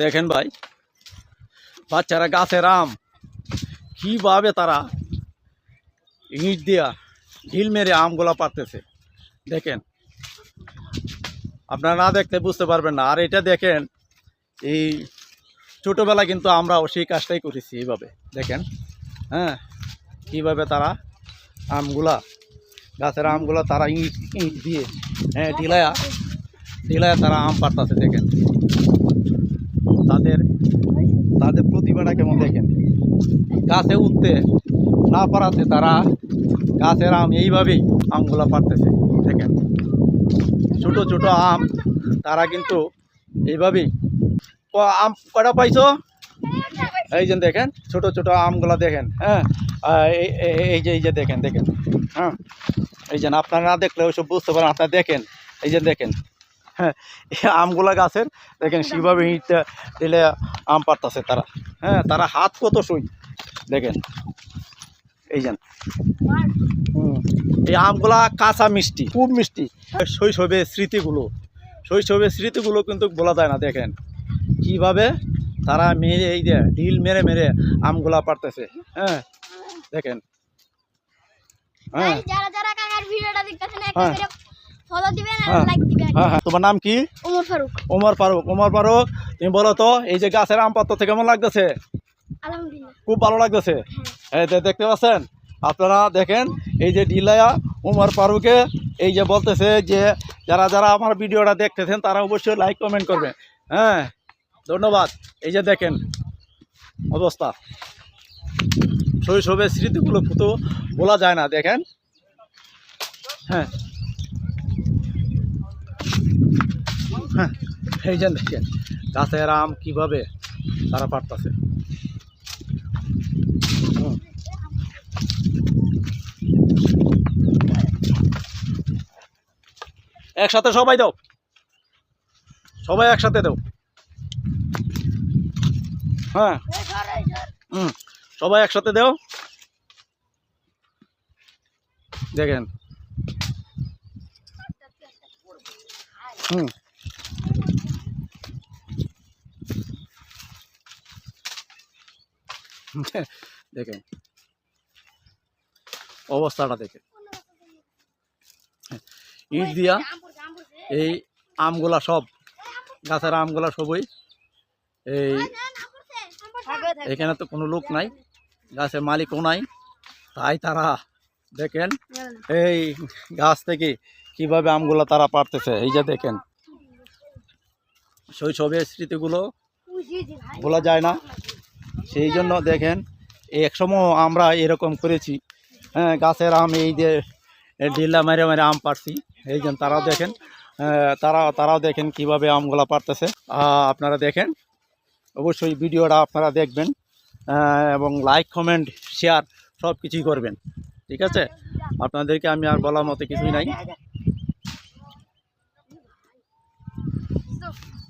দেখেন ভাই, বাচ্চারা গাছের আম কীভাবে তারা ইট দিয়া ঢিল মেরে আমগুলা পারতেছে দেখেন, আপনারা না দেখতে বুঝতে পারবেন না। আর এটা দেখেন, এই ছোটোবেলা কিন্তু আমরাও সেই কাজটাই করেছি এইভাবে। দেখেন হ্যাঁ কীভাবে তারা আমগুলা, গাছের আমগুলা তারা ইট ইট দিয়ে হ্যাঁ ঢিলায়া ঢিলায়া তারা আম পারতাছে দেখেন। তাদের তাদের প্রতিভাটা কেমন দেখেন? গাছে উঠতে না পারাতে তারা গাছের আম এইভাবেই আমগুলা পারতেছে, দেখেন। ছোট ছোট আম, তারা কিন্তু এইভাবেই। আম কটা পাইছো? এই যে দেখেন, ছোট ছোট আমগুলা দেখেন হ্যাঁ? এই- যে, এই যে দেখেন দেখেন হ্যাঁ? এই যে, আপনারা না দেখলে ওইসব বুঝতে পারেন, আপনারা দেখেন, এই যে দেখেন। আমগুলা গাছের দেখেন সেভাবে ইট দিলে আম পারতাছে তারা। হ্যাঁ তারা হাত কত সই দেখেন। এই যে। হুম। এই আমগুলা কাঁচা মিষ্টি খুব মিষ্টি। শৈশবের স্মৃতিগুলো শৈশবের স্মৃতিগুলো কিন্তু বলা যায় না দেখেন। কীভাবে তারা মেরে এই যে ঢিল মেরে মেরে আমগুলা পারতেছে হ্যাঁ দেখেন। হ্যাঁ। যারা যারা কাকার ভিডিওটা দেখতেছেন একটা হ্যাঁ। করে ফলো দিবেন আর হ্যাঁ। লাইক দিবেন। হ্যাঁ হ্যাঁ। তোমার নাম কি? ওমর ফারুক। ওমর ফারুক। ওমর ফারুক তুমি বলো তো এই যে গাছের আম পাত্র কেমন লাগতেছে? আলহামদুলিল্লাহ। খুব ভালো লাগতেছে? এই যে দেখতে পাচ্ছেন? আপনারা দেখেন এই যে ঢিলায়া উমর ফারুকে এই যে বলতেছে যে যারা যারা আমার ভিডিওটা দেখতেছেন তারা অবশ্যই লাইক কমেন্ট করবেন হ্যাঁ ধন্যবাদ। এই যে দেখেন অবস্থা। শৈশবের স্মৃতিগুলো তো বলা যায় না দেখেন। হ্যাঁ। হ্যাঁ এই যে দেখেন, গাছের আম কীভাবে তারা পারতেছে। একসাথে সবাই দাও। সবাই একসাথে দাও। হ্যাঁ। হুম, সবাই একসাথে দাও। দেখেন। হুম। দেখেন। অবস্থাটা দেখে ইট দিয়া এই আমগুলা সব, গাছের আমগুলা সবই এই এখানে তো কোনো লোক নাই, গাছের মালিকও নাই, তাই তারা দেখেন এই গাছ থেকে কীভাবে আমগুলো তারা পারতেছে? এই যে দেখেন। শৈশবের স্মৃতিগুলো বলা যায় না। সেই জন্য দেখেন এক সময় আমরা এরকম করেছি। হ্যাঁ গাছের আম এই যে ডিল্লা মেরে মেরে আম পারছি এই জন্য তারাও দেখেন তারা তারাও দেখেন কীভাবে আমগুলা পারতেছে আপনারা দেখেন, অবশ্যই ভিডিওটা আপনারা দেখবেন এবং লাইক, কমেন্ট, শেয়ার সব কিছুই করবেন। ঠিক আছে? আপনাদেরকে আমি আর বলার মতো কিছুই নাই। love.